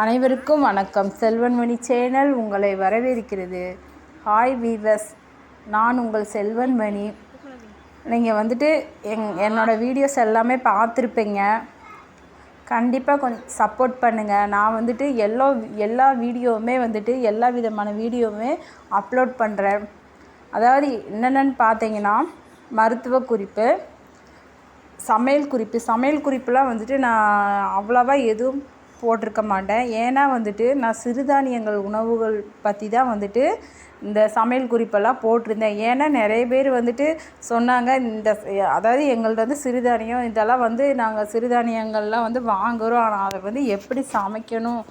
அனைவருக்கும் வணக்கம். செல்வன்மணி சேனல் உங்களை வரவேற்கிறது. ஹாய் வீவர்ஸ் நான் உங்கள் செல்வன்மணி. நீங்கள் வந்துட்டு எங் என்னோடய வீடியோஸ் எல்லாமே பார்த்துருப்பீங்க. கண்டிப்பாக கொஞ்சம் சப்போர்ட் பண்ணுங்கள் நான் வந்துட்டு எல்லா எல்லா வீடியோவுமே வந்துட்டு எல்லா விதமான வீடியோவுமே அப்லோட் பண்ணுறேன் அதாவது என்னென்னு பார்த்தீங்கன்னா மருத்துவ குறிப்பு சமையல் குறிப்பு. சமையல் குறிப்புலாம் வந்துட்டு நான் அவ்வளோவா எதுவும் போட்டிருக்க மாட்டேன். ஏன்னா வந்துட்டு நான் சிறுதானியங்கள் உணவுகள் பற்றி தான் வந்துட்டு இந்த சமையல் குறிப்பெல்லாம் போட்டிருந்தேன். ஏன்னா நிறைய பேர் வந்துட்டு சொன்னாங்க இந்த அதாவது எங்கள்கிட்ட வந்து சிறுதானியம் இதெல்லாம் வந்து நாங்கள் சிறுதானியங்கள்லாம் வந்து வாங்குகிறோம் ஆனால் அதை வந்து எப்படி சமைக்கணும்?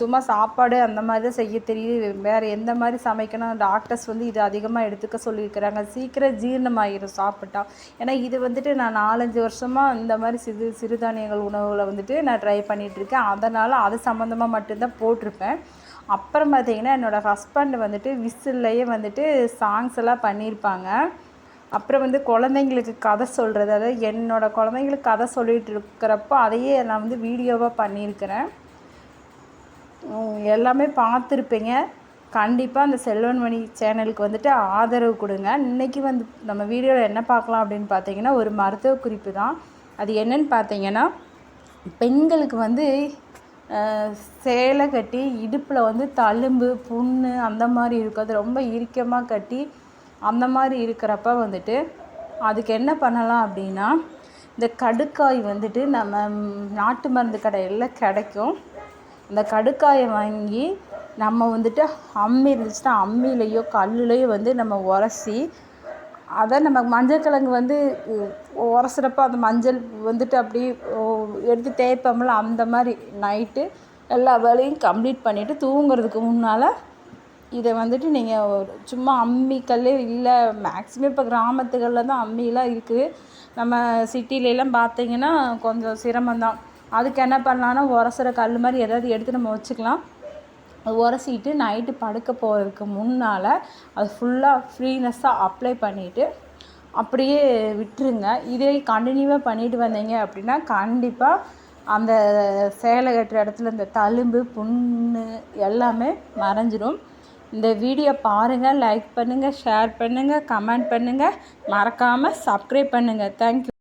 சும்மா சாப்பாடு அந்த மாதிரி தான் செய்ய தெரியுது. வேறு எந்த மாதிரி சமைக்கணும்? டாக்டர்ஸ் வந்து இது அதிகமாக எடுத்துக்க சொல்லியிருக்கிறாங்க. சீக்கிரம் ஜீரணமாகிடும் சாப்பிட்டா. ஏன்னா இது வந்துட்டு நான் நாலஞ்சு வருஷமாக இந்த மாதிரி சிறு சிறுதானியங்கள் உணவுகளை வந்துட்டு நான் ட்ரை பண்ணிகிட்ருக்கேன் அதனால் அது சம்மந்தமாக மட்டும்தான் போட்டிருப்பேன். அப்புறம் பார்த்திங்கன்னா என்னோடய ஹஸ்பண்ட் வந்துட்டு விசில்லையே வந்துட்டு சாங்ஸ் எல்லாம் பண்ணியிருப்பாங்க. அப்புறம் வந்து குழந்தைங்களுக்கு கதை சொல்கிறது அதாவது என்னோடய குழந்தைங்களுக்கு கதை சொல்லிகிட்டு இருக்கிறப்போ அதையே நான் வந்து வீடியோவாக பண்ணியிருக்கிறேன். எல்லாமே பார்த்துருப்பீங்க. கண்டிப்பாக அந்த செல்வன்மணி சேனலுக்கு வந்துட்டு ஆதரவு கொடுங்க. இன்றைக்கி வந்து நம்ம வீடியோவில் என்ன பார்க்கலாம் அப்படின்னு பார்த்தீங்கன்னா ஒரு மருத்துவ குறிப்பு தான். அது என்னன்னு பார்த்தீங்கன்னா பெண்களுக்கு வந்து சேலை கட்டி இடுப்பில் வந்து தழும்பு புண்ணு அந்த மாதிரி இருக்கும் அது ரொம்ப இறுக்கமாக கட்டி அந்த மாதிரி இருக்கிறப்ப வந்துட்டு அதுக்கு என்ன பண்ணலாம் அப்படின்னா இந்த கடுக்காய் வந்துட்டு நம்ம நாட்டு மருந்து கடையில் கிடைக்கும். அந்த கடுக்காயை வாங்கி நம்ம வந்துட்டு அம்மி இருந்துச்சுன்னா அம்மிலேயோ கல்லுலேயோ வந்து நம்ம உரசி அதை நம்ம மஞ்சள் கிழங்கு வந்து உரசுறப்ப அந்த மஞ்சள் வந்துட்டு அப்படி எடுத்து தேய்ப்போம்ல அந்த மாதிரி நைட்டு எல்லா வேலையும் கம்ப்ளீட் பண்ணிவிட்டு தூங்குறதுக்கு முன்னால் இதை வந்துட்டு நீங்கள் சும்மா அம்மிக்கல்லே இல்லை மேக்ஸிமம் இப்போ கிராமத்துகளில் தான் அம்மிலாம் இருக்குது. நம்ம சிட்டிலெலாம் பார்த்தீங்கன்னா கொஞ்சம் சிரமம்தான். அதுக்கு என்ன பண்ணலான்னா உரசுற கல் மாதிரி ஏதாவது எடுத்து நம்ம வச்சுக்கலாம். உரசிட்டு நைட்டு படுக்க போகிறதுக்கு முன்னால் அது ஃபுல்லாக ஃப்ரீனஸ்ஸாக அப்ளை பண்ணிவிட்டு அப்படியே விட்டுருங்க. இதே கண்டினியூவாக பண்ணிட்டு வந்தீங்க அப்படின்னா கண்டிப்பாக அந்த சேலை கட்டுற இடத்துல இந்த தழும்பு புண்ணு எல்லாமே மறைஞ்சிரும். இந்த வீடியோ பாருங்கள் லைக் பண்ணுங்கள் ஷேர் பண்ணுங்கள் கமெண்ட் பண்ணுங்கள் மறக்காமல் சப்ஸ்கிரைப் பண்ணுங்கள் தேங்க்யூ